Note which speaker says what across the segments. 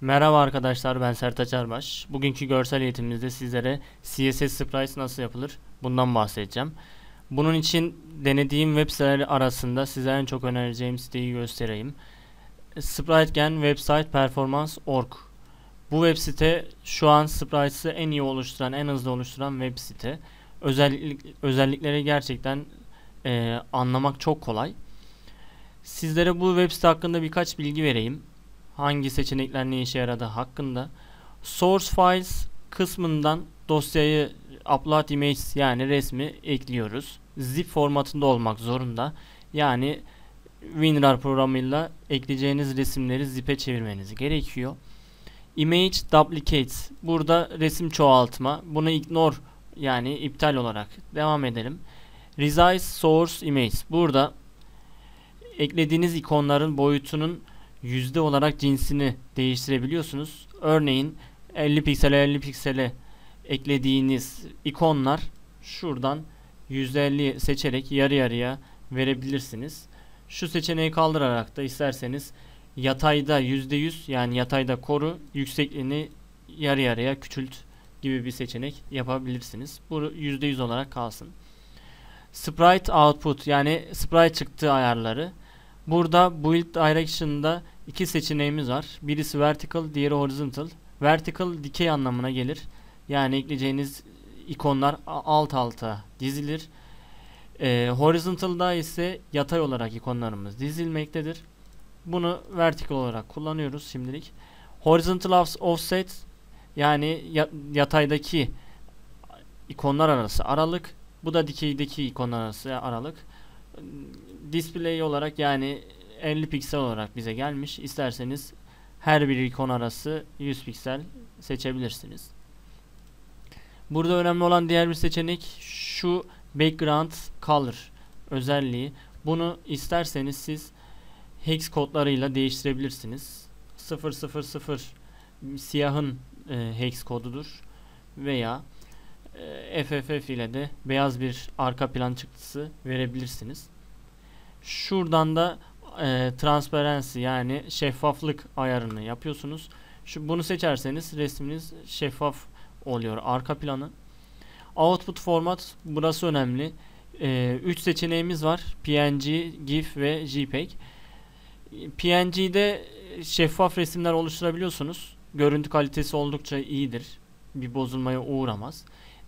Speaker 1: Merhaba arkadaşlar ben Sertaç Arbaş. Bugünkü görsel eğitimimizde sizlere CSS Sprites nasıl yapılır bundan bahsedeceğim. Bunun için denediğim web siteleri arasında size en çok önereceğim siteyi göstereyim. SpriteGen Website Performance.org Bu web site şu an Sprites'ı en iyi oluşturan, en hızlı oluşturan web site. Özellik, özellikleri gerçekten e, anlamak çok kolay. Sizlere bu web site hakkında birkaç bilgi vereyim hangi seçenekler ne işe yaradığı hakkında source files kısmından dosyayı upload image yani resmi ekliyoruz. Zip formatında olmak zorunda. Yani WinRAR programıyla ekleyeceğiniz resimleri zip'e çevirmeniz gerekiyor. Image duplicate. Burada resim çoğaltma. Bunu ignore yani iptal olarak devam edelim. Resize source image. Burada eklediğiniz ikonların boyutunun yüzde olarak cinsini değiştirebiliyorsunuz. Örneğin 50 piksele 50 piksele eklediğiniz ikonlar şuradan %50 seçerek yarı yarıya verebilirsiniz. Şu seçeneği kaldırarak da isterseniz yatayda %100 yani yatayda koru yüksekliğini yarı yarıya küçült gibi bir seçenek yapabilirsiniz. Bu %100 olarak kalsın. Sprite output yani sprite çıktı ayarları. Burada build direction'da iki seçeneğimiz var. Birisi vertical, diğeri horizontal. Vertical dikey anlamına gelir. Yani ekleyeceğiniz ikonlar alt alta dizilir. Ee, horizontal'da ise yatay olarak ikonlarımız dizilmektedir. Bunu vertical olarak kullanıyoruz şimdilik. Horizontal offset yani yataydaki ikonlar arası aralık. Bu da dikeydeki ikonlar arası aralık display olarak yani 50 piksel olarak bize gelmiş. İsterseniz her bir ikon arası 100 piksel seçebilirsiniz. Burada önemli olan diğer bir seçenek şu background color özelliği. Bunu isterseniz siz hex kodlarıyla değiştirebilirsiniz. 000 siyahın e, hex kodudur veya e, FFF ile de beyaz bir arka plan çıktısı verebilirsiniz. Şuradan da e, transparency yani şeffaflık ayarını yapıyorsunuz. Şu bunu seçerseniz resminiz şeffaf oluyor arka planı. Output format burası önemli. 3 e, seçeneğimiz var. PNG, GIF ve JPEG. PNG'de şeffaf resimler oluşturabiliyorsunuz. Görüntü kalitesi oldukça iyidir. Bir bozulmaya uğramaz.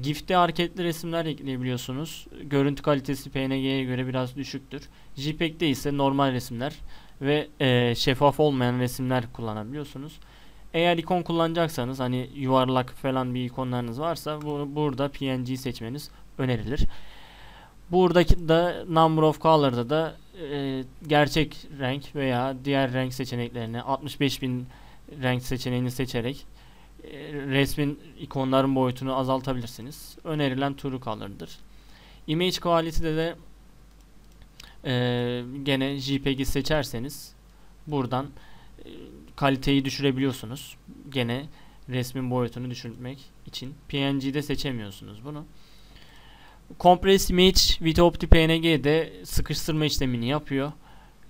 Speaker 1: GIF'te hareketli resimler ekleyebiliyorsunuz. Görüntü kalitesi PNG'ye göre biraz düşüktür. JPEG'de ise normal resimler ve e, şeffaf olmayan resimler kullanabiliyorsunuz. Eğer ikon kullanacaksanız hani yuvarlak falan bir ikonlarınız varsa bu, burada PNG seçmeniz önerilir. Buradaki da number of color'da da e, gerçek renk veya diğer renk seçeneklerini 65.000 renk seçeneğini seçerek resmin ikonların boyutunu azaltabilirsiniz. Önerilen true color'dır. Image quality'de de e, gene JPEG'i seçerseniz buradan e, kaliteyi düşürebiliyorsunuz. Gene resmin boyutunu düşürmek için PNG'de seçemiyorsunuz bunu. Compress Image with OptiPNG de sıkıştırma işlemini yapıyor.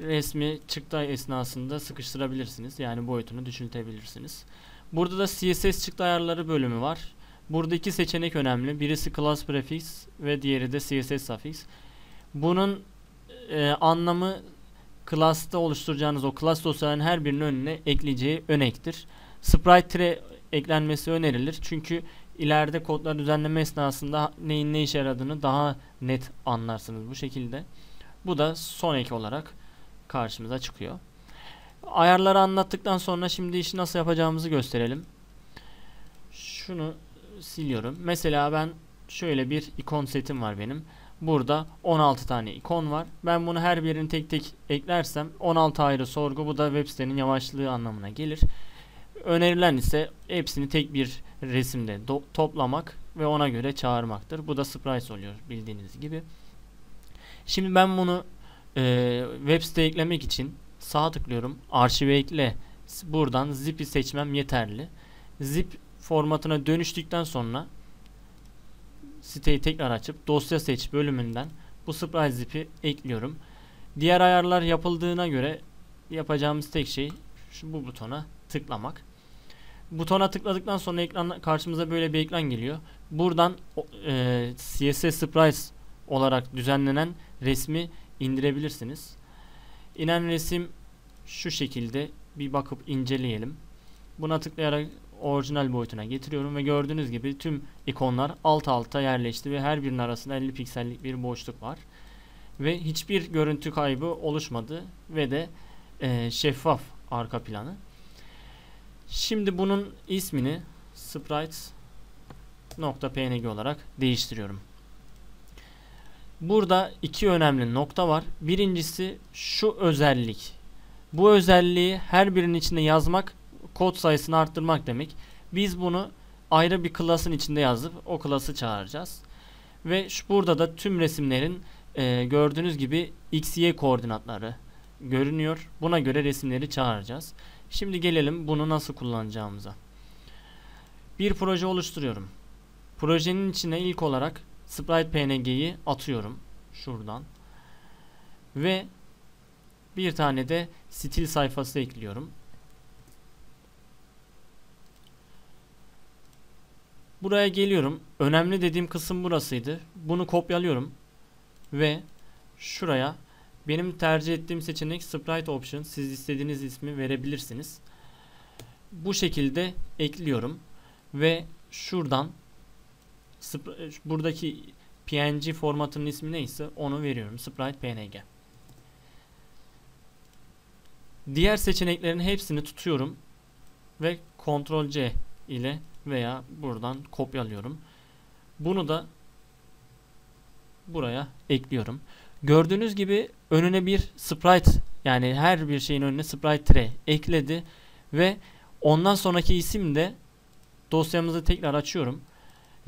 Speaker 1: Resmi çıktı esnasında sıkıştırabilirsiniz. Yani boyutunu düşürtebilirsiniz. Burada da CSS çıktı ayarları bölümü var. Burada iki seçenek önemli. Birisi class prefix ve diğeri de CSS suffix. Bunun e, anlamı class'ta oluşturacağınız o class dosyaların her birinin önüne ekleyeceği önektir. Sprite tire eklenmesi önerilir. Çünkü ileride kodlar düzenleme esnasında neyin ne işe yaradığını daha net anlarsınız bu şekilde. Bu da son ek olarak karşımıza çıkıyor. Ayarları anlattıktan sonra şimdi işi nasıl yapacağımızı gösterelim. Şunu siliyorum. Mesela ben şöyle bir ikon setim var benim. Burada 16 tane ikon var. Ben bunu her birini tek tek eklersem 16 ayrı sorgu bu da web sitenin yavaşlığı anlamına gelir. Önerilen ise hepsini tek bir resimde toplamak ve ona göre çağırmaktır. Bu da sprites oluyor bildiğiniz gibi. Şimdi ben bunu e, web site eklemek için Sağ tıklıyorum. Arşive ekle. Buradan zip'i seçmem yeterli. Zip formatına dönüştükten sonra siteyi tekrar açıp dosya seç bölümünden bu surprise zip'i ekliyorum. Diğer ayarlar yapıldığına göre yapacağımız tek şey şu bu butona tıklamak. Butona tıkladıktan sonra ekran karşımıza böyle bir ekran geliyor. Buradan e, CSS Sprites olarak düzenlenen resmi indirebilirsiniz. İnen resim şu şekilde bir bakıp inceleyelim. Buna tıklayarak orijinal boyutuna getiriyorum ve gördüğünüz gibi tüm ikonlar alt alta yerleşti ve her birinin arasında 50 piksellik bir boşluk var. Ve hiçbir görüntü kaybı oluşmadı ve de e, şeffaf arka planı. Şimdi bunun ismini sprites.png olarak değiştiriyorum. Burada iki önemli nokta var. Birincisi şu özellik. Bu özelliği her birinin içinde yazmak kod sayısını arttırmak demek. Biz bunu ayrı bir klasın içinde yazıp o klası çağıracağız. Ve şu, burada da tüm resimlerin e, gördüğünüz gibi x, y koordinatları görünüyor. Buna göre resimleri çağıracağız. Şimdi gelelim bunu nasıl kullanacağımıza. Bir proje oluşturuyorum. Projenin içine ilk olarak Sprite PNG'yi atıyorum. Şuradan. Ve bir tane de stil sayfası ekliyorum. Buraya geliyorum. Önemli dediğim kısım burasıydı. Bunu kopyalıyorum. Ve şuraya benim tercih ettiğim seçenek Sprite Option. Siz istediğiniz ismi verebilirsiniz. Bu şekilde ekliyorum. Ve şuradan buradaki PNG formatının ismi neyse onu veriyorum. Sprite PNG. Diğer seçeneklerin hepsini tutuyorum ve Ctrl C ile veya buradan kopyalıyorum. Bunu da buraya ekliyorum. Gördüğünüz gibi önüne bir sprite yani her bir şeyin önüne sprite tire ekledi ve ondan sonraki isim de dosyamızı tekrar açıyorum.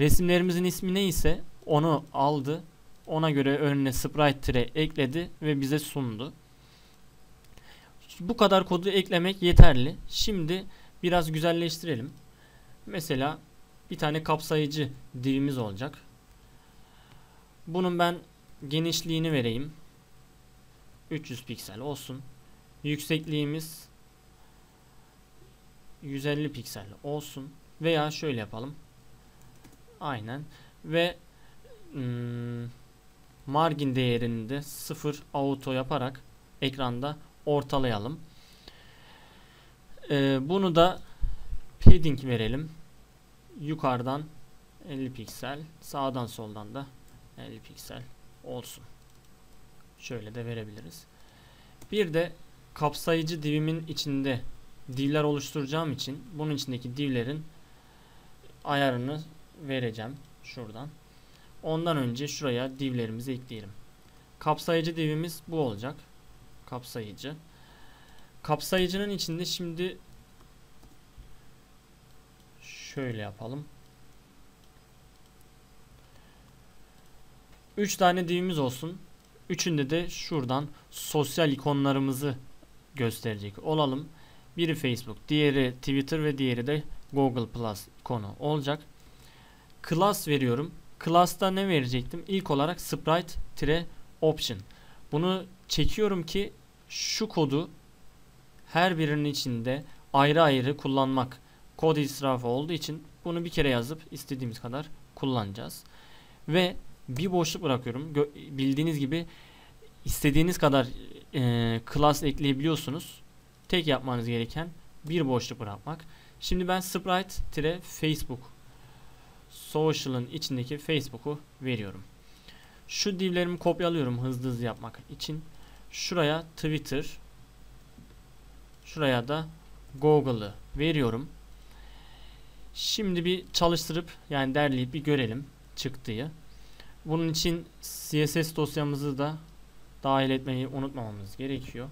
Speaker 1: Resimlerimizin ismi neyse onu aldı. Ona göre önüne sprite tire ekledi ve bize sundu. Bu kadar kodu eklemek yeterli. Şimdi biraz güzelleştirelim. Mesela bir tane kapsayıcı divimiz olacak. Bunun ben genişliğini vereyim. 300 piksel olsun. Yüksekliğimiz 150 piksel olsun. Veya şöyle yapalım. Aynen. Ve hmm, margin değerini de 0 auto yaparak ekranda ortalayalım. Ee, bunu da padding verelim. Yukarıdan 50 piksel, sağdan soldan da 50 piksel olsun. Şöyle de verebiliriz. Bir de kapsayıcı divimin içinde divler oluşturacağım için bunun içindeki divlerin ayarını vereceğim şuradan. Ondan önce şuraya divlerimizi ekleyelim. Kapsayıcı divimiz bu olacak. Kapsayıcı. Kapsayıcının içinde şimdi şöyle yapalım. 3 tane divimiz olsun. Üçünde de şuradan sosyal ikonlarımızı gösterecek olalım. Biri Facebook, diğeri Twitter ve diğeri de Google Plus konu olacak. Class veriyorum. Class'ta ne verecektim? İlk olarak sprite-option. Bunu çekiyorum ki şu kodu her birinin içinde ayrı ayrı kullanmak kod israfı olduğu için bunu bir kere yazıp istediğimiz kadar kullanacağız. Ve bir boşluk bırakıyorum. Gö bildiğiniz gibi istediğiniz kadar e, class ekleyebiliyorsunuz. Tek yapmanız gereken bir boşluk bırakmak. Şimdi ben sprite-facebook social'ın içindeki Facebook'u veriyorum. Şu divlerimi kopyalıyorum hızlı hızlı yapmak için. Şuraya Twitter, şuraya da Google'ı veriyorum. Şimdi bir çalıştırıp yani derleyip bir görelim çıktığı. Bunun için CSS dosyamızı da dahil etmeyi unutmamamız gerekiyor.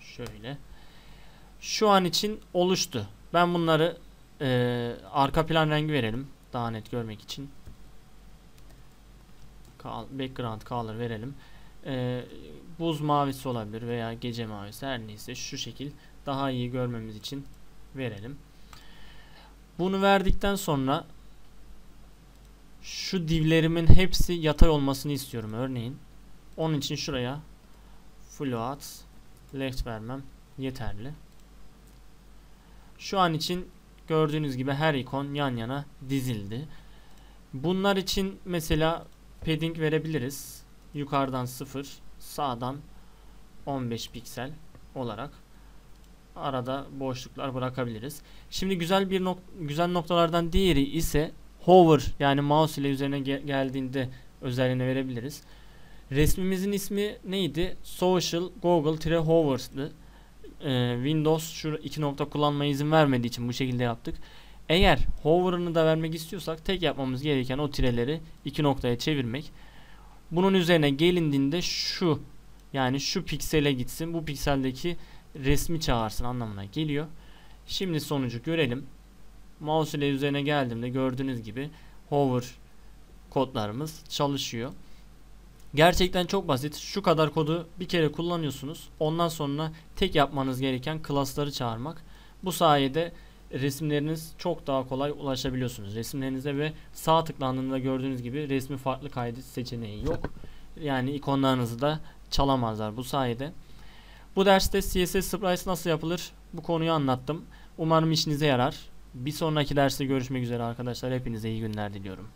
Speaker 1: Şöyle. Şu an için oluştu. Ben bunları e, arka plan rengi verelim. Daha net görmek için. Background color verelim. E, buz mavisi olabilir veya gece mavisi her neyse şu şekil daha iyi görmemiz için verelim. Bunu verdikten sonra şu divlerimin hepsi yatay olmasını istiyorum örneğin. Onun için şuraya float left vermem yeterli. Şu an için Gördüğünüz gibi her ikon yan yana dizildi. Bunlar için mesela padding verebiliriz. Yukarıdan 0, sağdan 15 piksel olarak arada boşluklar bırakabiliriz. Şimdi güzel bir nok güzel noktalardan diğeri ise hover yani mouse ile üzerine ge geldiğinde özelliğini verebiliriz. Resmimizin ismi neydi? Social Google Hovers'dı. Ee, Windows şu iki nokta kullanmaya izin vermediği için bu şekilde yaptık. Eğer hover'ını da vermek istiyorsak tek yapmamız gereken o tireleri iki noktaya çevirmek. Bunun üzerine gelindiğinde şu yani şu piksele gitsin. Bu pikseldeki resmi çağırsın anlamına geliyor. Şimdi sonucu görelim. Mouse ile üzerine geldiğimde gördüğünüz gibi hover kodlarımız çalışıyor. Gerçekten çok basit. Şu kadar kodu bir kere kullanıyorsunuz. Ondan sonra tek yapmanız gereken klasları çağırmak. Bu sayede resimleriniz çok daha kolay ulaşabiliyorsunuz resimlerinize ve sağ tıklandığında gördüğünüz gibi resmi farklı kaydı seçeneği yok. Yani ikonlarınızı da çalamazlar bu sayede. Bu derste CSS Sprites nasıl yapılır bu konuyu anlattım. Umarım işinize yarar. Bir sonraki derste görüşmek üzere arkadaşlar. Hepinize iyi günler diliyorum.